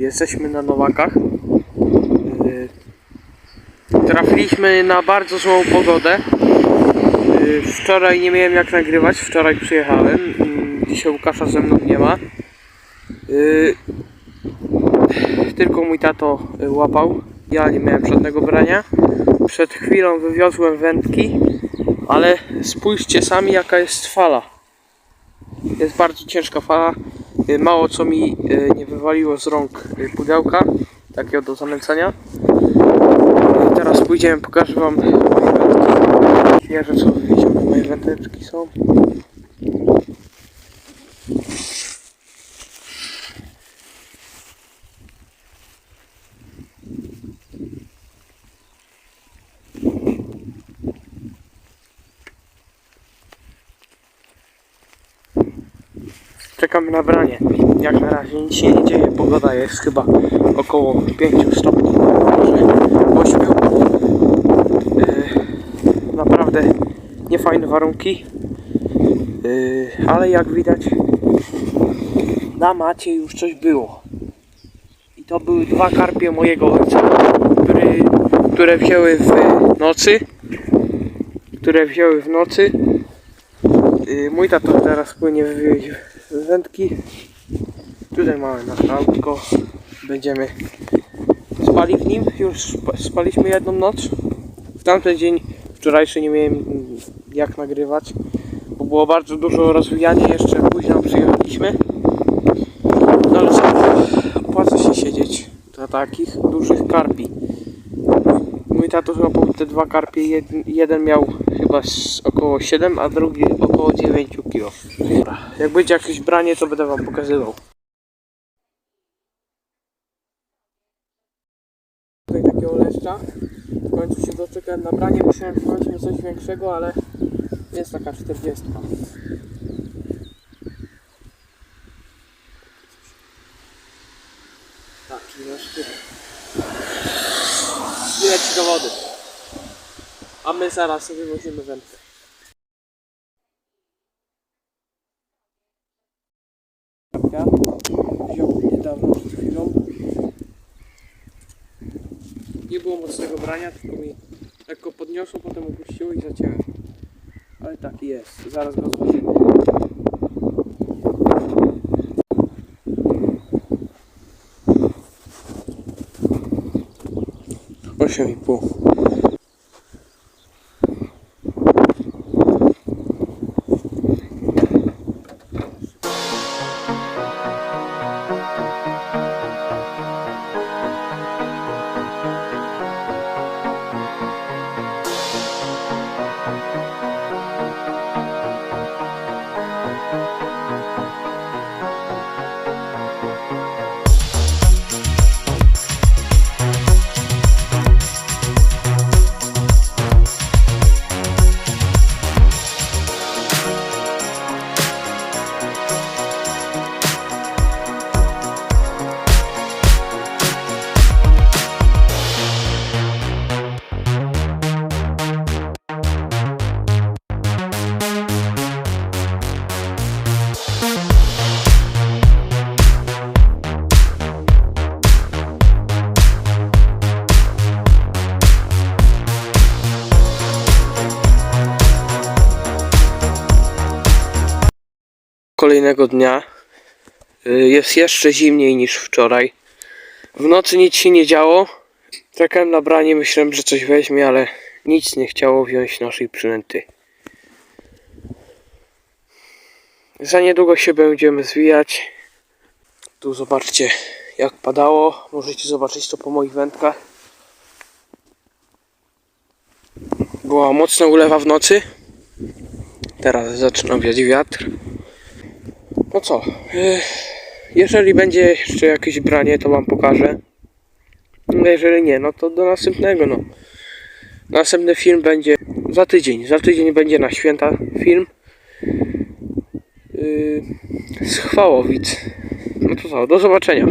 jesteśmy na Nowakach. Yy, Trafiliśmy na bardzo złą pogodę. Yy, Wczoraj nie miałem jak nagrywać, wczoraj przyjechałem. Yy, Dzisiaj Łukasza ze mną nie ma. Yy, Tylko mój tato łapał. Ja nie miałem żadnego brania. Przed chwilą wywiozłem wędki, ale spójrzcie sami jaka jest fala. Jest bardzo ciężka fala. Y, Mało co mi y, nie wywaliło z rąk y, pudełka, takiego do zanęcania. Y, Teraz pójdziemy, pokażę wam moje wędki. Świeże co wywiezione moje wędeczki są. Czekamy na branie. Jak na razie nic się nie dzieje. Pogoda jest chyba około 5 stopni, może 8. Yy, naprawdę niefajne warunki. Yy, ale jak widać na macie już coś było. I to były dwa karpie mojego ojca, który, które wzięły w nocy. Które wzięły w nocy. Yy, mój tato teraz płynie wywieźć wędki. Tutaj mamy nasze autko. Będziemy spali w nim. Już sp- spaliśmy jedną noc. W tamten dzień wczorajszy nie miałem jak nagrywać, bo było bardzo dużo rozwijania. Jeszcze późno przyjechaliśmy. No ale co, opłaca się siedzieć do takich dużych karpi. Mój tato złapał te dwa karpie. Jeden miał chyba około 7, a drugi około 9 kg. Dobra, jak będzie jakieś branie, to będę wam pokazywał. Tutaj takiego leszcza. W końcu się doczekałem na branie. Musiałem wziąć na coś większego, ale jest taka 40. Tak, czyli nasz typ. I leci do wody. A my zaraz sobie wywozimy wędkę. Ja wziął niedawno przed chwilą. Nie było mocnego brania, tylko mi lekko podniosło, potem opuściło i zaciąłem. Ale taki jest. Zaraz go zważymy. Osiem i pół. Kolejnego dnia. Y, Jest jeszcze zimniej niż wczoraj. W nocy nic się nie działo. Czekałem na branie, myślałem, że coś weźmie, ale nic nie chciało wziąć naszej przynęty. Za niedługo się będziemy zwijać. Tu zobaczcie jak padało. Możecie zobaczyć to po moich wędkach. Była mocna ulewa w nocy. Teraz zaczyna wiać wiatr. No co, jeżeli będzie jeszcze jakieś branie, to wam pokażę. Jeżeli nie, no to do następnego, no. Następny film będzie za tydzień. Za tydzień będzie na święta film. Yy, z Chwałowic. No to co, do zobaczenia.